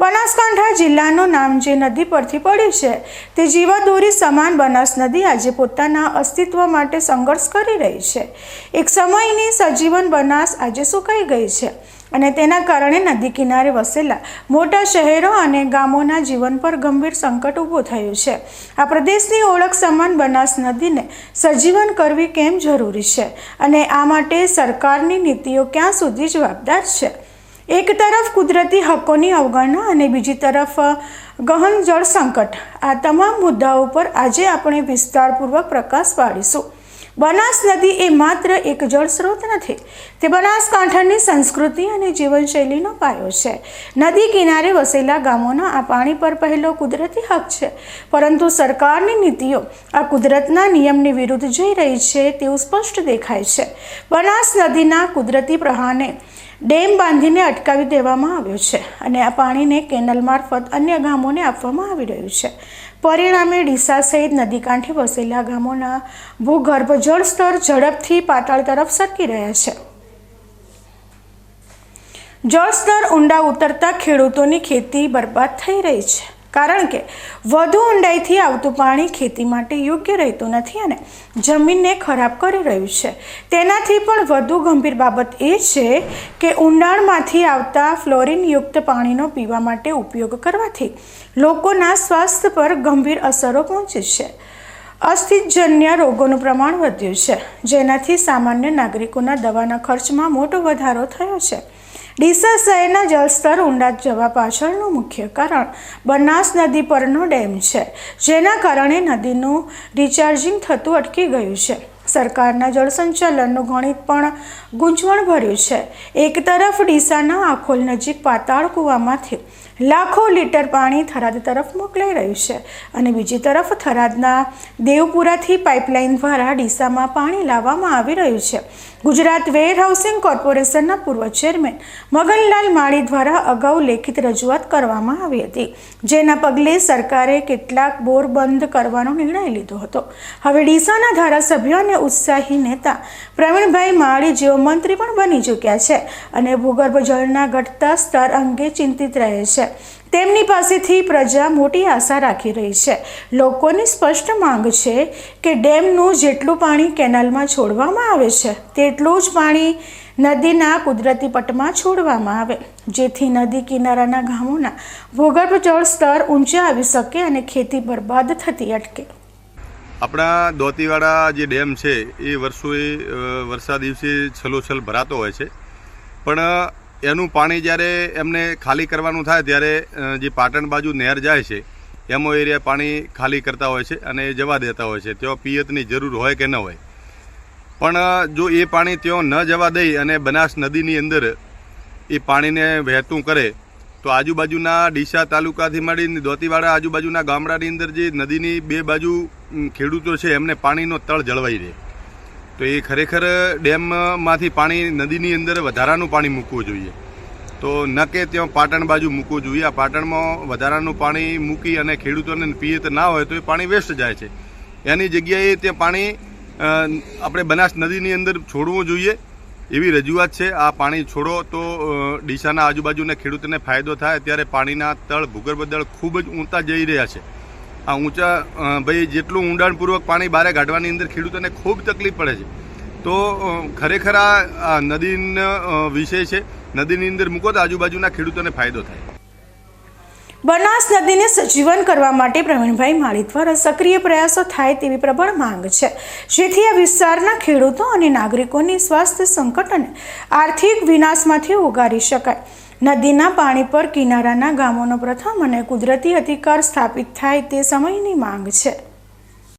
બનાસકાંઠા જિલ્લાનું નામ જે નદી પરથી પડ્યું છે, તે જીવાદોરી સમાન બનાસ નદી આજે પોતાના અસ્તિત્વ માટે સંઘર્ષ કરી રહી છે. એક સમયની સજીવન બનાસ આજે સુકાઈ ગઈ છે અને તેના કારણે નદી કિનારે વસેલા મોટા શહેરો અને ગામોના જીવન પર ગંભીર સંકટ ઊભું થયું છે. આ પ્રદેશની ઓળખ સમાન બનાસ નદીને સજીવન કરવી કેમ જરૂરી છે અને આ માટે સરકારની નીતિઓ ક્યાં સુધી જવાબદાર છે? એક તરફ કુદરતી હકોની અવગણના અને બીજી તરફ ગહન જળ સંકટ. આ તમામ મુદ્દાઓ પર આજે આપણે વિસ્તારપૂર્વક પ્રકાશ પાડીશું. બનાસ નદી એ માત્ર એક જળ સ્ત્રોત નથી, તે બનાસકાંઠાની સંસ્કૃતિ અને જીવનશૈલીનો પાયો છે. નદી કિનારે વસેલા ગામોના આ પાણી પર પહેલો કુદરતી હક છે. પરંતુ સરકારની નીતિઓ આ કુદરતના નિયમની વિરુદ્ધ જઈ રહી છે તેવું સ્પષ્ટ દેખાય છે. બનાસ નદીના કુદરતી પ્રવાહને ડેમ બાંધીને અટકાવી દેવામાં આવ્યો છે અને આ પાણીને કેનલ મારફત અન્ય ગામોને આપવામાં આવી રહ્યું છે. પરિણામે ડીસા સહિત નદી કાંઠે વસેલા ગામોના ભૂગર્ભ જળ સ્તર ઝડપથી પાતાળ તરફ સરકી રહ્યા છે. જળસ્તર ઊંડા ઉતરતા ખેડૂતોની ખેતી બરબાદ થઈ રહી છે. કારણ કે વધુ ઊંડાઈથી આવતું પાણી ખેતી માટે યોગ્ય રહેતું નથી અને જમીનને ખરાબ કરી રહ્યું છે. તેનાથી પણ વધુ ગંભીર બાબત એ છે કે ઊંડાણમાંથી આવતા ફ્લોરિનયુક્ત પાણીનો પીવા માટે ઉપયોગ કરવાથી લોકોના સ્વાસ્થ્ય પર ગંભીર અસરો પહોંચે છે. અસ્થિજન્ય રોગોનું પ્રમાણ વધ્યું છે, જેનાથી સામાન્ય નાગરિકોના દવાના ખર્ચમાં મોટો વધારો થયો છે. ડીસા શહેરના જળસ્તર ઊંડા જવા પાછળનું મુખ્ય કારણ બનાસ નદી પરનો ડેમ છે, જેના કારણે નદીનું રિચાર્જિંગ થતું અટકી ગયું છે. સરકારના જળસંચાલનનું ગણિત પણ ગૂંચવણ ભર્યું છે. એક તરફ ડીસાના આખોલ નજીક પાતાળ કૂવામાંથી લાખો લીટર પાણી થરાદ તરફ મોકલાઈ રહ્યું છે અને બીજી તરફ થરાદના દેવપુરાથી પાઇપલાઇન દ્વારા ડીસામાં પાણી લાવવામાં આવી રહ્યું છે. ગુજરાત વેર હાઉસિંગ કોર્પોરેશનના પૂર્વ ચેરમેન મગનલાલ માળી દ્વારા અગાઉ લેખિત રજૂઆત કરવામાં આવી હતી. જેના પગલે સરકારે કેટલાક બોર બંધ કરવાનો નિર્ણય લીધો હતો. હવે ડીસાના ધારાસભ્ય અને ઉત્સાહી નેતા પ્રવીણભાઈ માળી જેઓ મંત્રી પણ બની ચૂક્યા છે અને ભૂગર્ભ જળના ઘટતા સ્તર અંગે ચિંતિત રહે છે. તેમની પાસેથી પ્રજા મોટી આશા રાખી રહી છે. લોકોની સ્પષ્ટ માંગ છે કે ડેમનું જેટલું પાણી કેનાલમાં છોડવામાં આવે છે, તેટલું જ પાણી નદીના કુદરતી પટમાં છોડવામાં આવે, જેથી નદી કિનારાના ગામોના ભૂગર્ભ જળ સ્તર ઊંચે આવી શકે અને ખેતી બરબાદ થતી અટકે. આપણા દોતીવાડા જે ડેમ છે, એ વર્ષોએ વરસાદ દિવસે છલોછલ ભરાતો હોય છે. પણ એનું પાણી જ્યારે એમને ખાલી કરવાનું થાય ત્યારે જે પાટણ બાજુ નહેર જાય છે, એમો એરિયા પાણી ખાલી કરતા હોય છે અને જવા દેતા હોય છે. ત્યાં પિયતની જરૂર હોય કે ન હોય. પણ જો એ પાણી ત્યાં ન જવા દઈ અને બનાસ નદીની અંદર એ પાણીને વહેતું કરે, તો આજુબાજુના ડીસા તાલુકાથી માંડીને દોતીવાડા આજુબાજુના ગામડાની અંદર જે નદીની બે બાજુ ખેડૂતો છે, એમને પાણીનો તળ જળવાઈ રહે. તો એ ખરેખર ડેમમાંથી પાણી નદીની અંદર વધારાનું પાણી મૂકવું જોઈએ. તો ન કે ત્યાં પાટણ બાજુ મૂકવું જોઈએ. આ પાટણમાં વધારાનું પાણી મૂકી અને ખેડૂતોને પિયત ના હોય તો એ પાણી વેસ્ટ જાય છે. એની જગ્યાએ તે પાણી આપણે બનાસ નદીની અંદર છોડવું જોઈએ. એવી રજૂઆત છે. આ પાણી છોડો તો ડીસાના આજુબાજુના ખેડૂતોને ફાયદો થાય. અત્યારે પાણીના તળ ભૂગર્ભ દળ ખૂબ જ ઊંચા જઈ રહ્યા છે. આ ઊંચા ભાઈ જેટલું ઊંડાણપૂર્વક પાણી બહાર કાઢવાની અંદર ખેડૂતોને ખૂબ તકલીફ પડે છે. તો ખરેખર આ નદીનો વિષય છે. નદીની અંદર મૂકો તો આજુબાજુના ખેડૂતોને ફાયદો થાય. બનાસ નદીને સજીવન કરવા માટે પ્રવીણભાઈ માળી દ્વારા સક્રિય પ્રયાસો થાય તેવી પ્રબળ માંગ છે. જેથી આ વિસ્તારના ખેડૂતો અને નાગરિકોની સ્વાસ્થ્ય સંકટ અને આર્થિક વિનાશમાંથી ઉગારી શકાય. નદીના પાણી પર કિનારાના ગામોનો પ્રથમ અને કુદરતી અધિકાર સ્થાપિત થાય તે સમયની માંગ છે.